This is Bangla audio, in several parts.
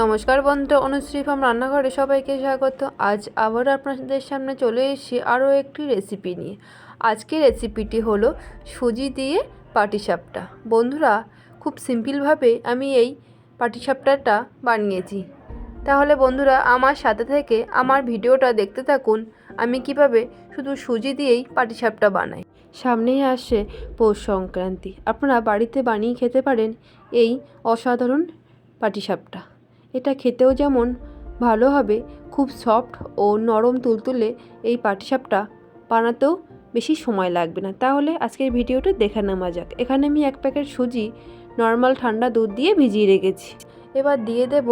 নমস্কার বন্ধু অনুশ্রী ফার্ম রান্নাঘরে সবাইকে স্বাগত। আজ আবার আপনাদের সামনে চলে এসেছি আরও একটি রেসিপি নিয়ে। আজকের রেসিপিটি হলো সুজি দিয়ে পাটিসাপটা। বন্ধুরা, খুব সিম্পলভাবে আমি এই পাটিসাপটাটা বানিয়েছি। তাহলে বন্ধুরা, আমার সাথে থেকে আমার ভিডিওটা দেখতে থাকুন, আমি কীভাবে শুধু সুজি দিয়েই পাটিসাপটা বানাই। সামনেই আসছে পৌষ সংক্রান্তি। আপনারা বাড়িতে বানিয়ে খেতে পারেন এই অসাধারণ পাটিসাপটা। এটা খেতেও যেমন ভালো হবে, খুব সফট ও নরম তুলতুলে এই পাটিসাপটা বানাতেও বেশি সময় লাগবে না। তাহলে আজকের ভিডিওটা দেখে নেওয়া যাক। এখানে আমি এক প্যাকেট সুজি নর্মাল ঠান্ডা দুধ দিয়ে ভিজিয়ে রেখেছি। এবার দিয়ে দেব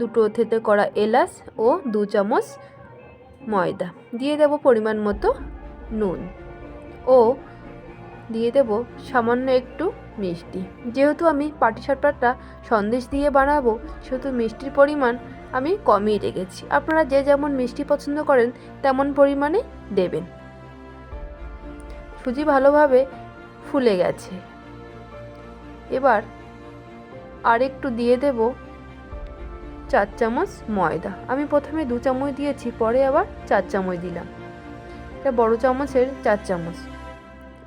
দুটো থেতে করা এলাচ ও দু চামচ ময়দা। দিয়ে দেব পরিমাণ মতো নুন। ও দিয়ে দেব সামান্য একটু মিষ্টি। যেহেতু আমি পাটি পাটিসাপটাটা সন্দেশ দিয়ে বানাবো, সেহেতু মিষ্টির পরিমাণ আমি কমই রেখেছি। আপনারা যে যেমন মিষ্টি পছন্দ করেন, তেমন পরিমাণে দেবেন। সুজি ভালোভাবে ফুলে গেছে। এবার আর একটু দিয়ে দেব চার চামচ ময়দা। আমি প্রথমে দু চামচ দিয়েছি, পরে আবার চার চামচ দিলাম। এটা বড় চামচের চার চামচ।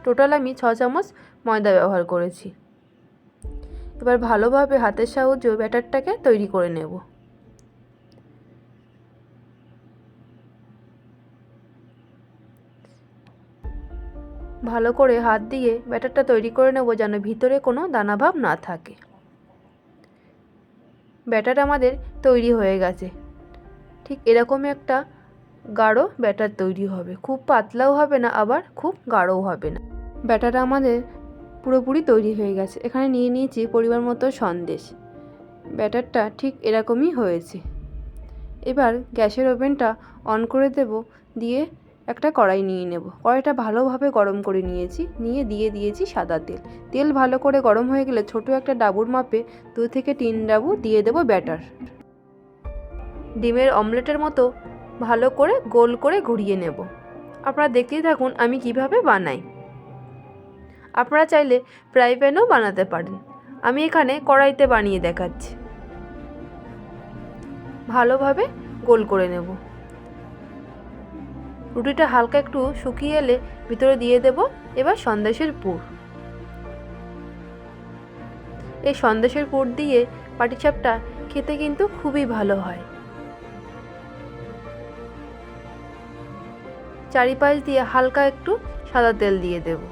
টোটাল আমি ছ চামচ ময়দা ব্যবহার করেছি। এবার ভালোভাবে হাতের সাহায্যে ব্যাটারটাকে তৈরি করে নেব। ভালো করে হাত দিয়ে ব্যাটারটা তৈরি করে নেব যেন ভিতরে কোনো দানাভাব না থাকে। ব্যাটার আমাদের তৈরি হয়ে গেছে। ঠিক এরকম একটা গাঢ় ব্যাটার তৈরি হবে। খুব পাতলাও হবে না, আবার খুব গাঢ়ও হবে না। ব্যাটার আমাদের পুরোপুরি তৈরি হয়ে গেছে। এখানে নিয়ে নিয়েছি পরিমাণ মতো সন্দেশ। ব্যাটারটা ঠিক এরকমই হয়েছে। এবার গ্যাসের ওভেনটা অন করে দেব, দিয়ে একটা কড়াই নিয়ে নেব। কড়াইটা ভালোভাবে গরম করে নিয়েছি, নিয়ে দিয়ে দিয়েছি সাদা তেল। তেল ভালো করে গরম হয়ে গেলে ছোট একটা ডাবুর মাপে দু থেকে তিন ডাবু দিয়ে দেব ব্যাটার। ডিমের অমলেটের মতো ভালো করে গোল করে ঘুরিয়ে নেব। আপনারা দেখতেই থাকুন আমি কীভাবে বানাই। আপনারা চাইলে ফ্রাই প্যানেও বানাতে পারেন। আমি এখানে কড়াইতে বানিয়ে দেখাচ্ছি। ভালোভাবে গোল করে নেব। রুটিটা হালকা একটু শুকিয়ে এলে ভিতরে দিয়ে দেব এবার সন্দেশের পুর। এই সন্দেশের পুর দিয়ে পাটিসাপটা খেতে কিন্তু খুবই ভালো হয়। চারিপাশ দিয়ে হালকা একটু সাদা তেল দিয়ে দেবো।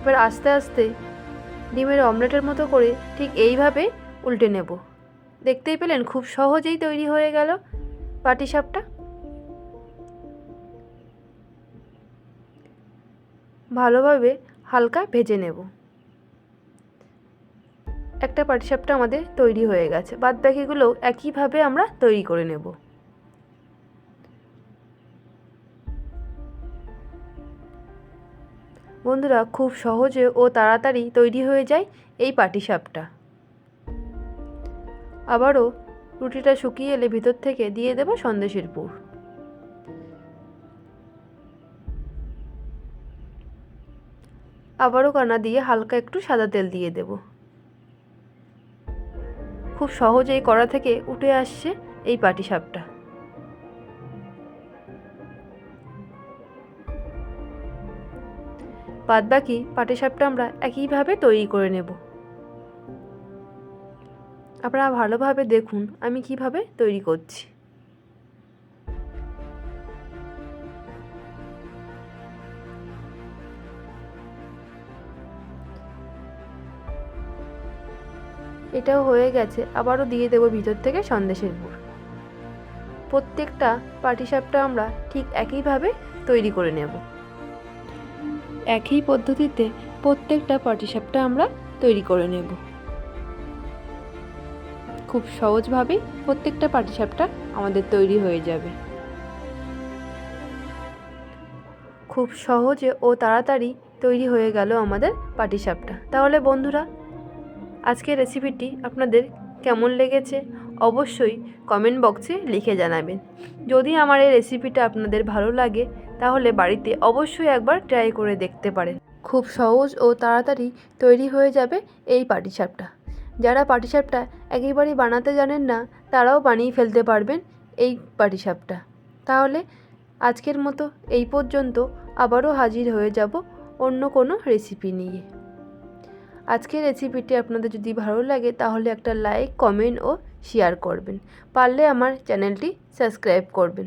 এবার আস্তে আস্তে ডিমের অমলেটের মতো করে ঠিক এইভাবে উল্টে নেব। দেখতেই পেলেন খুব সহজেই তৈরি হয়ে গেল পাটিসাপটা। ভালোভাবে হালকা ভেজে নেব। একটা পাটিসাপটা আমাদের তৈরি হয়ে গেছে। বাদ বাকিগুলোও একইভাবে আমরা তৈরি করে নেব। বন্ধুরা, খুব সহজে ও তাড়াতাড়ি তৈরি হয়ে যায় এই পাটিসাপটা। আবারও রুটিটা শুকিয়ে এলে ভিতর থেকে দিয়ে দেব সন্দেশের পুর। আবারও কানা দিয়ে হালকা একটু সাদা তেল দিয়ে দেব। খুব সহজেই কড়া থেকে উঠে আসছে এই পাটিসাপটা। বাদবাকি পাটিসাপটা আমরা একইভাবে তৈরি করে নেব। আপনারা ভালোভাবে দেখুন আমি কীভাবে তৈরি করছি। এটাও হয়ে গেছে, আবারও দিয়ে দেবো ভিতর থেকে সন্দেশের পুর প্রত্যেকটা পাটিসাপটা আমরা ঠিক একইভাবে তৈরি করে নেব। একই পদ্ধতিতে প্রত্যেকটা পাটিসাপটা আমরা তৈরি করে নেব। খুব সহজভাবেই প্রত্যেকটা পাটিসাপটা আমাদের তৈরি হয়ে যাবে। খুব সহজে ও তাড়াতাড়ি তৈরি হয়ে গেল আমাদের পাটিসাপটা তাহলে বন্ধুরা, আজকের রেসিপিটি আপনাদের কেমন লেগেছে অবশ্যই কমেন্ট বক্সে লিখে জানাবেন। যদি আমার এই রেসিপিটা আপনাদের ভালো লাগে তাহলে বাড়িতে অবশ্যই একবার ট্রাই করে দেখতে পারেন। খুব সহজ ও তাড়াতাড়ি তৈরি হয়ে যাবে এই পাটিসাপটা। যারা পাটিসাপটা একেবারেই বানাতে জানেন না, তারাও বানিয়ে ফেলতে পারবেন এই পাটিসাপটা। তাহলে আজকের মতো এই পর্যন্ত আবারও হাজির হয়ে যাব অন্য কোনো রেসিপি নিয়ে। আজকের রেসিপিটি আপনাদের যদি ভালো লাগে, তাহলে একটা লাইক, কমেন্ট ও শেয়ার করবেন। পারলে আমার চ্যানেলটি সাবস্ক্রাইব করবেন।